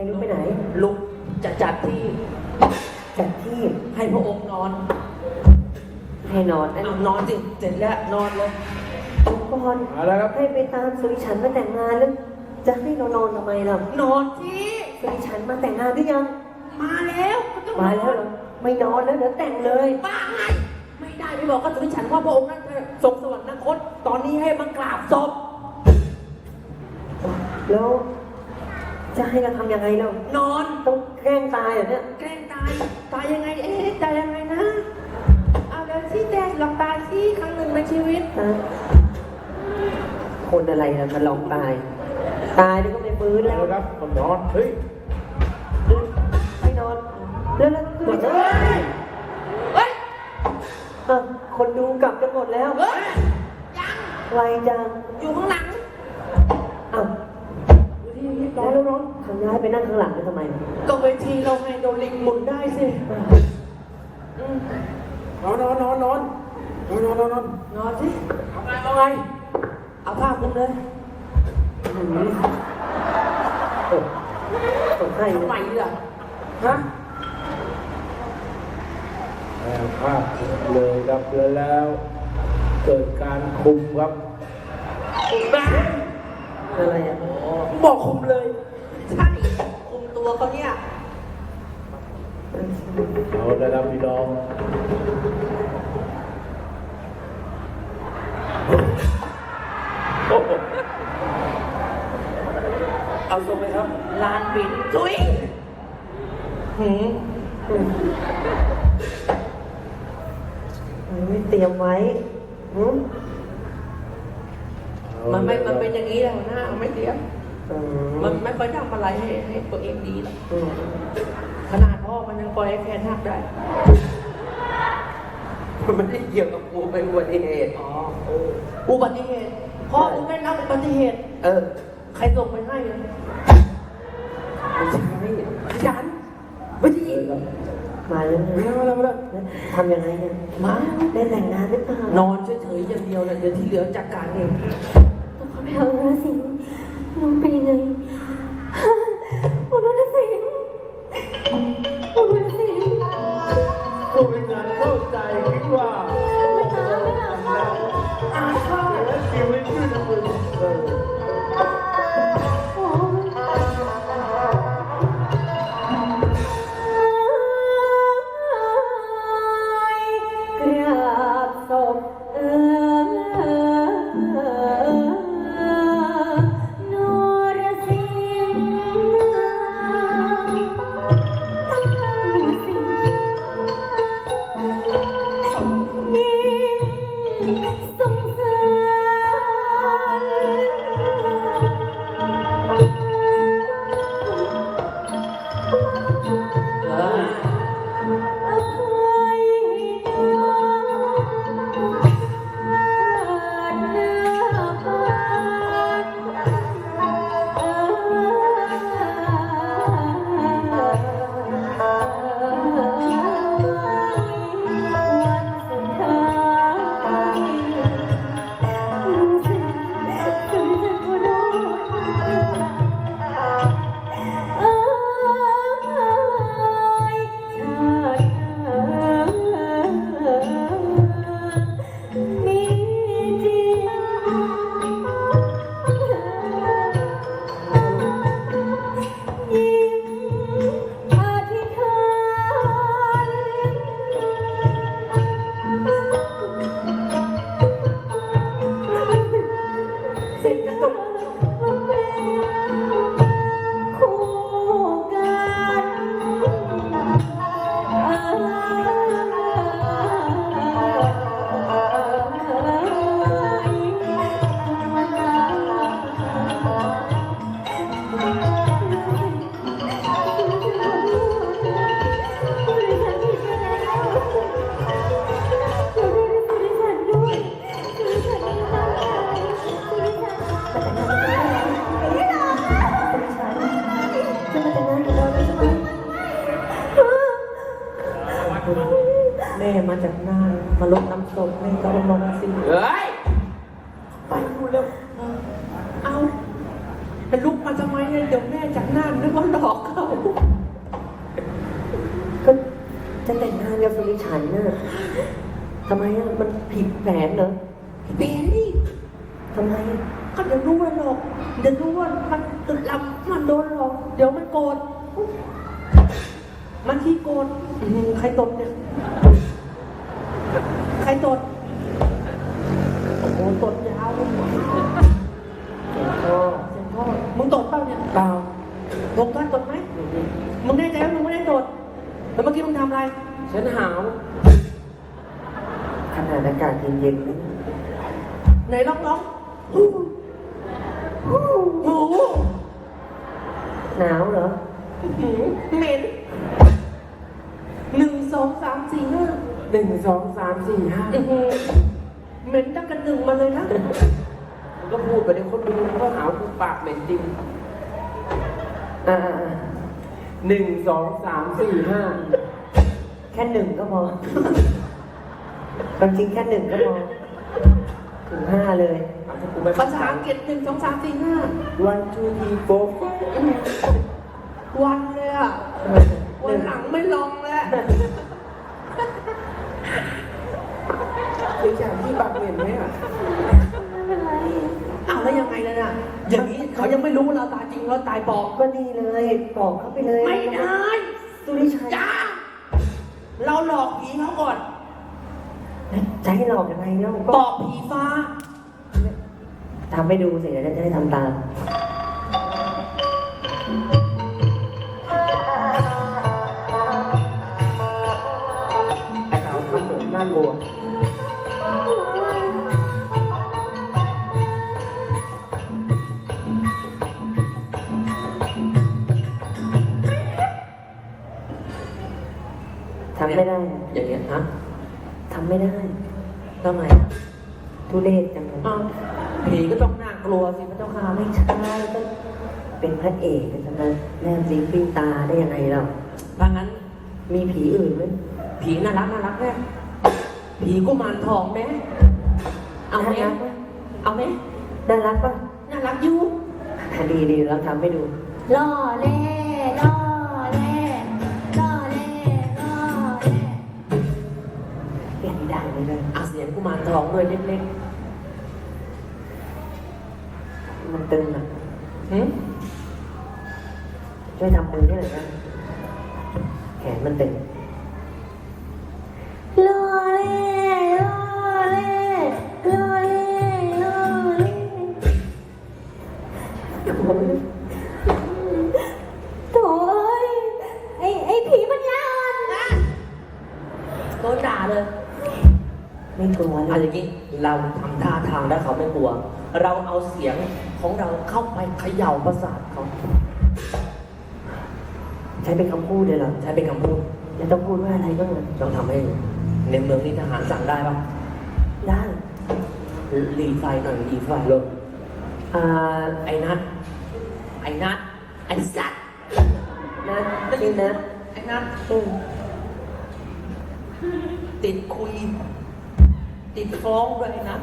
ให้ลุกไปไหน ลุกจะจัดที่จัดที่ให้พระองค์นอน ให้นอนอันเอานอนสิเสร็จแล้วนอนเลยก่อนมาแล้วครับ ให้ไปตามสุริฉันมาแต่งงานแล้วจะให้เรานอนทำไมล่ะนอนสิสุริฉันมาแต่งงานหรือยัง มาแล้วก็ต้องมาแล้วเหรอไม่นอนแล้วเดี๋ยวแต่งเลยบ้าไงไม่ได้ไม่บอกก็ถึงฉันว่าพระองค์นั้นทรงสวรรคตตอนนี้ให้มากราบศพแล้ว จะให้เราทำยังไงเรานอน ต้องแกล้งตายเหรอเนี่ยแกล้งตาย ตายยังไง เอ๊ะตายยังไงนะ เอาแล้วที่แดงลองตายที่ครั้งหนึ่งในชีวิต ตายคนอะไรล่ะมาลองตาย ตายแล้วก็ไม่ฟื้นแล้แล้ววครับมันนอนเฮ้ยไม่นอน แล้วแล้วสุริฉันเฮ้ยอะคนดูกลับกันหมดแล้ว เฮ้ยยังไวจัง อยู่ข้างหลังอ้าว อยู่ที่เรียบร้แล้อวยแล้วน้องทำย้ายไปนั่งข้างหลังกันทำไมก็เวทีเราให้โดนลิงหมุนได้สิอืมนอนนอนนอนนอนนอนนอนนอนนอนนอนสิเอาไงเอาไงเอาผ้าคลุมเลยอืมโอ้สงสัยทำไมล่ะฮะแอบภาพเลยครับแล้ว เกิดการคุมครับคุมนะอะไรอะ บอกคุมเลย ใช่คุมตัวเขาเนี่ยเอาได้รับพี่น้องโอ้โหเอาทรงเลยครับ ลานบินทุยหืมไม่เตรียมไว้หืมมันไม่ มันเป็นอย่างนี้แหละหัวหน้าไม่เสียอื มันไม่ค่อยทำอะไรให้ให้ตัวเองดีหรอกอืมขนาดพ่อมันยังปล่อยให้แฟนหักได้ มันไม่ได้เกี่ยวกับกูเป็นอุบัติเหตุอ๋ออุบัติเหตุพ่อมึงไม่รับอุบัติเหตุ เออ ใครส่งไปให้อะไม่ใช่ขยันไม่ใช่มาแล้วมานะแล้วมาแล้วแล้วทำยังไงเนี่ยมาได้แต่งงานหรือเปล่านอนเฉยๆอย่างเดียวเลยเดี๋ยวที่เหลือจัดการเองเขาไม่เอาแ I'm Nobody. ก็จะแต่งงานกับสุริฉันน่ะทำไมอะมันผิดแผนเหรอเป็นนี่ทำไมอะก็เดี๋ยวรู้ว่าหรอกเดี๋ยวรู้ว่ามันตึกลำมันโดนหลอกเดี๋ยวมันโกรธมันขี้โกรธอื้อหือใครตดเนี่ยใครตดโอ้โหตดยาวเลยเสียงพ่อเสียงพ่อมึงตดเปล่าเนี่ยเปล่าตดกันตดไหมมึงแน่ใจว่ามึงไม่ได้ตด แล้วเมื่อกี้มึงทำอะไร ฉันหาว ขนาดอากาศเย็นๆนะไหนร้องร้องฮู้ฮู้หูหนาวเหรอ หืมเหม็นหนึ่งสองสามสี่ห้าหนึ่งสองสามสี่ห้าอื้อหือเหม็นตั้งกันหนึ่งมาเลยนะมันก็พูดไปในคนดูมันก็หาวกูปากเหม็นจริง อ่าอ่าอ่า หนึ่งสองสามสี่ห้าแค่หนึ่งก็พอความจริงแค่หนึ่งก็พอ ถึงห้าเลยเอาถ้ากูไปภาษาอังกฤษหนึ่งสองสามสี่ห้าวันทูทีโฟร์วันเลยอะหวันนึ่งหลังไม่ลองแล้วหรืออย่างที่ปากเหม็นไหมอะไม่เป็นไรอ้าวแล้วยังไงล่ะเนี่ย อย่างนี้เขายังไม่รู้ว่าเราตายจริงเราตายปลอมก็นี่เลยบอกเข้าไปเลยไม่ได้สุริชัยจ้าเราหลอกผีเขาก่อนจะให้หลอกยังไงเนาะปอบผีฟ้าทำให้ดูสิเดี๋ยวจะได้ทำตาม ไม่ได้อย่างเงี้ยฮะทำไม่ได้ทำไมทุเรศจังเลยอ้าวผีก็ต้องน่ากลัวสิพระเจ้าค่ะไม่ใช่ต้องเป็นพระเอกเป็นนะแนมสีปิ้งตาได้ยังไงเราถ้างั้นมีผีอื่นไหมผีน่ารักน่ารักแม่ผีกุมารทองแม่เอาไหมน่ารักปะเอาไหมน่ารักปะน่ารักอยู่ดีดีเราทำให้ดูล่อเล่ล่อ กุมารทองด้วยเล็กๆ มันตึงอะหืมช่วยทำมือให้หน่อยนะแขนมันตึง เราเอาเสียงของเราเข้าไปเขย่าประสาทเขาใช้เป็นคำพูดเลยเหรอใช้เป็นคำพูดแล้วต้องพูดว่าอะไรบ้างอะต้องทำให้ในเมืองนี้ทหารสั่งได้ปะได้รีไฟหน่อยรีไฟเริ่มอ่าไอ้นัทไอ้นัทไอ้สัตว์นะนี่นะไอ้นัทอืมติดคุย ติดฟ้องด้วยไอ้นัท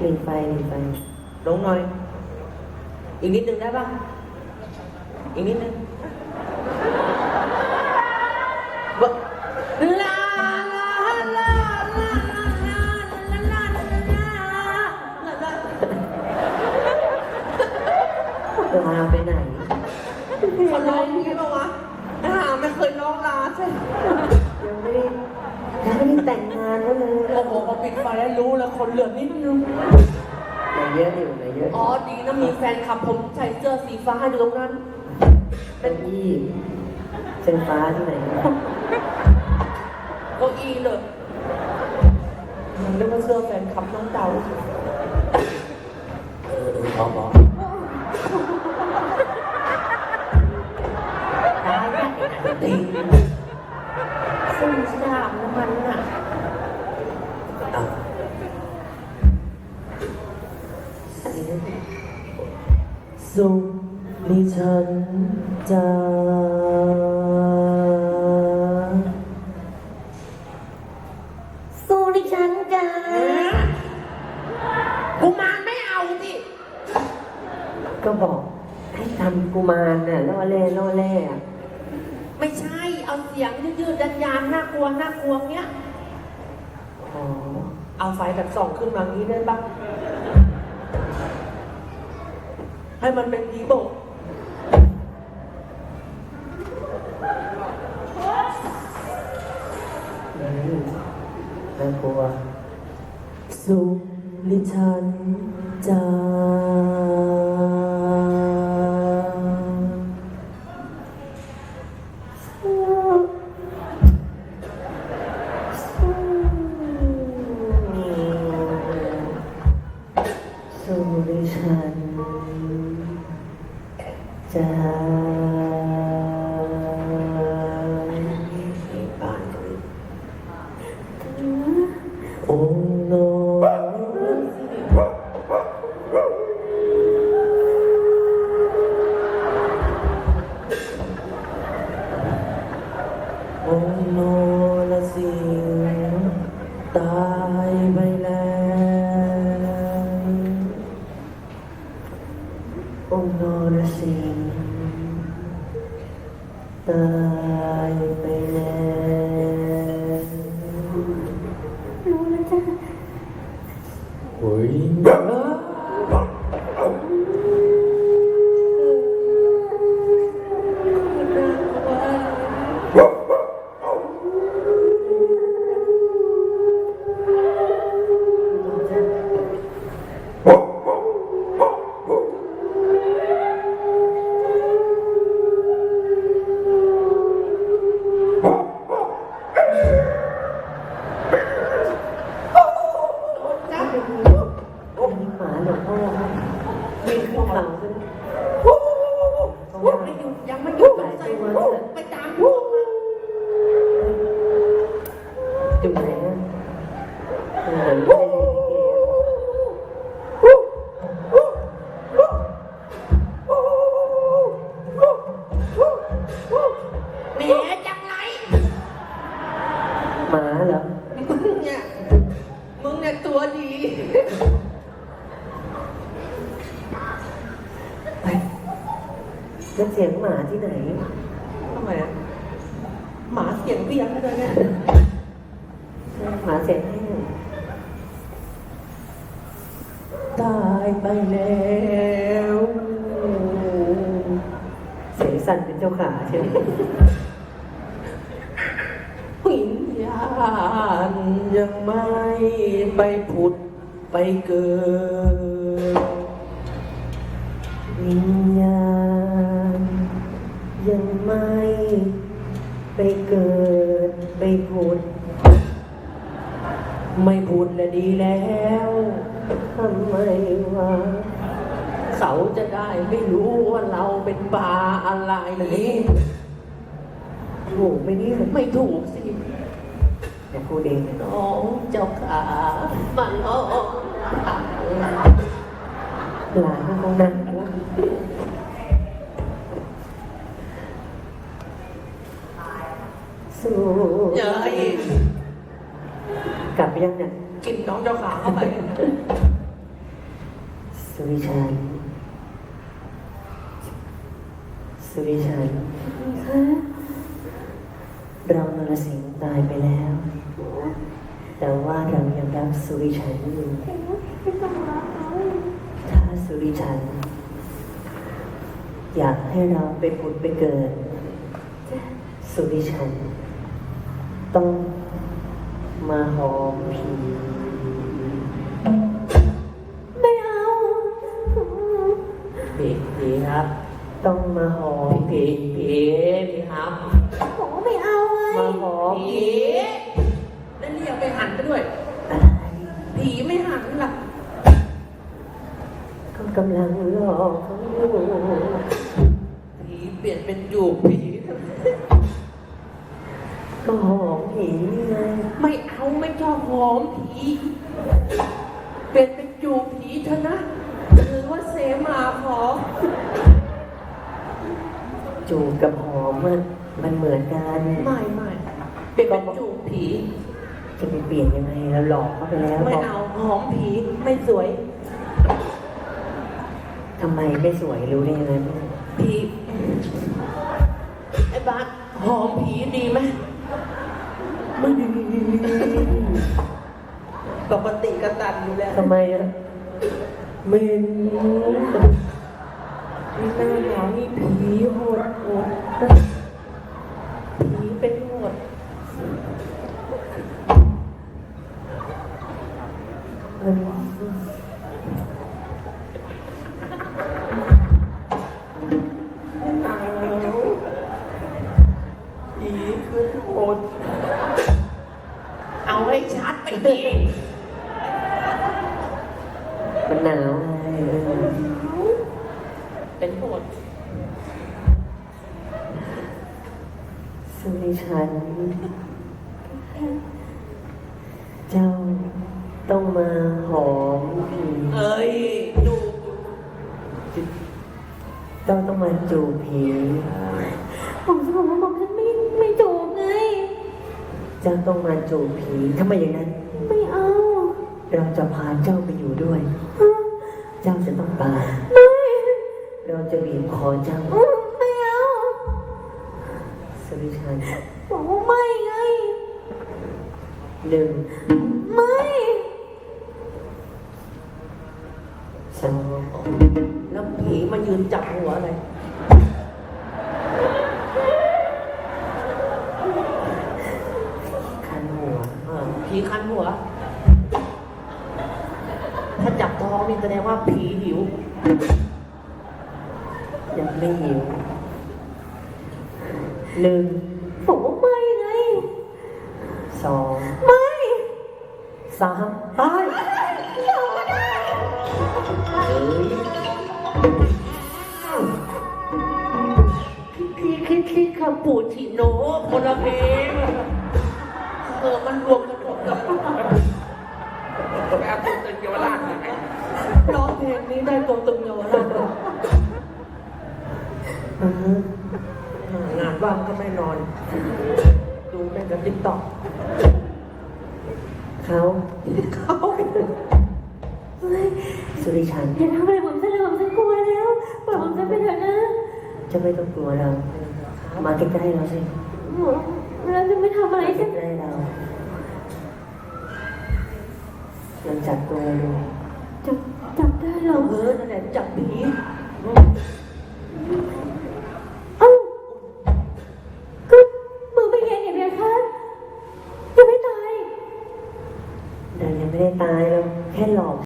หลีไปหลีไปลงหน่อย อีกนิดนึงได้ปะอีกนิดนึงลาลาลาลาลาลาไปไหนเขาร้องนี้ปะวะอาหารมันเคยร้องลาใช่ยังไม่ได้ ยังไม่ได้แต่งงานก็เลยโอ้โหพอปิดไฟแล้วรู้แล้วคนเหลือนิดนึงไหนเยอะอยู่ไหนเยอะอ๋อดีนะมีแฟนคลับผมใส่เสื้อสีฟ้าอยู่ตรงนั้น เป็นยี่เป็นฟ้าที่ไหนเก้าอี้เลยนึกว่าเสื้อแฟนคลับน้องเต่าเออเออพอพอได้ไหมตีซึ่งทราบน้ำ มันน่ะอะทรงานน่ากลัวน่ากลัวเงี้ยอ๋อเอาไฟแบบส่องขึ้นมางี้ได้ปะให้มันเป็นดีโบกอืมน่ากลัวสุริชันจา จา องค์โนละสิงตายไปแล้ว หมาเหรอ มึงเนี่ย มึงเนี่ยตัวดี ไปแล้วเสียงหมาที่ไหน ทำไมอะหมาเสียงเรียงเลยเนี่ย หมาเสียงแห้งตายไปแล้ว เสียงสั่นเป็นเจ้าขาใช่ไหม วิญญาณ ยังไม่ไปผุดไปเกิด วิญญาณยังไม่ไปเกิดไปผุด ไม่พูดและดีแล้วทำไมวะเขาจะได้ไม่รู้ว่าเราเป็นปลาอะไร ถูกไหมเนี่ยไม่ถูกสิ แต่พูดเองนะน้องเจ้าขามันโอ้หลานก็คงนั่งนะสู้เย้ยกลับไปยังเนี่ยกินน้องเจ้าขาเข้าไปสุริชันสุริชันคะเรานรสิงห์ตายไปแล้ว แต่ว่าเรายังรักสุริชันอยู่ไม่ต้องรักเขาถ้าสุริชัน อยากให้เราไปผุดไปเกิด สุริชัน ต้องมาหอมผีไม่เอาผีผีครับ ต้องมาหอมผีผีผีครับบอกว่าไม่เอาไงมาหอมผี ผีแล้วเรียกไปหันไปด้วยอะไรผีไม่หันล่ะก็กำลังหลอกเขาอยู่ผีเปลี่ยนเป็นจูบผีก็หอมผีนี่ไงไม่เอาไม่ชอบหอมผีเป็นเป็นจูบผีเถอะนะหรือว่าเสมาขอจูบกับหอมมันมันเหมือนกัน ไม่ไม่เป็นเป็นจูบผี จะไปเปลี่ยนยังไงเราหลอกเขาไปแล้วไม่บอกเอาหอมผีไม่สวย ทำไมไม่สวยรู้ได้ยังไงผีบาสหอมผีดีไหมไม่ดีปกติกระตันอยู่แล้วทำไมอะเมนมีหน้าหนาวนี่ผีโหดโหด เออเป็นโหดสุริชัน เจ้าต้องมาหอมผีเอ้ย ดูเจ้าต้องมาจูบผีผมจะบอกว่าผมฉันไม่ไม่จูบไง เจ้าต้องมาจูบผีถ้าไม่อย่างนั้น ไม่เอา เราจะพาเจ้าไปอยู่ด้วยฮะ เจ้าจะต้องตายไม่เราจะบีบคอเจ้าอืมไม่เอาสุริชันบอกว่าไม่ไงหนึ่งไม่สองแล้วผีมายืนจับหัวอะไร คันหัว เออผีคันหัว ถ้าจับท้องนี่ แสดงว่าผีหิว ยังไม่หิวหนึ่งบอกว่าไม่ไงสองไม่สามไปพี่คิดคิดคาปูชิโน่คนละเพลงเออมันรวม เพลงนี้ได้ตัวตึงเยาวราชอือฮึงานว่างก็ไม่นอน ดูแม่กับติ๊กต็อกเขาเขาเฮ้ยสุริชันอย่าทำอะไรผมฉันเลยผมฉันกลัวแล้วปล่อยผมฉันไปเถอะนะจะไม่ต้องกลัวเรา มาใกล้ๆเราสิเราจะไม่ทำอะไรมาใกฉันล้ๆเราเราจับตัวดูจับจับได้เหร อเออนั่นแหละจับผี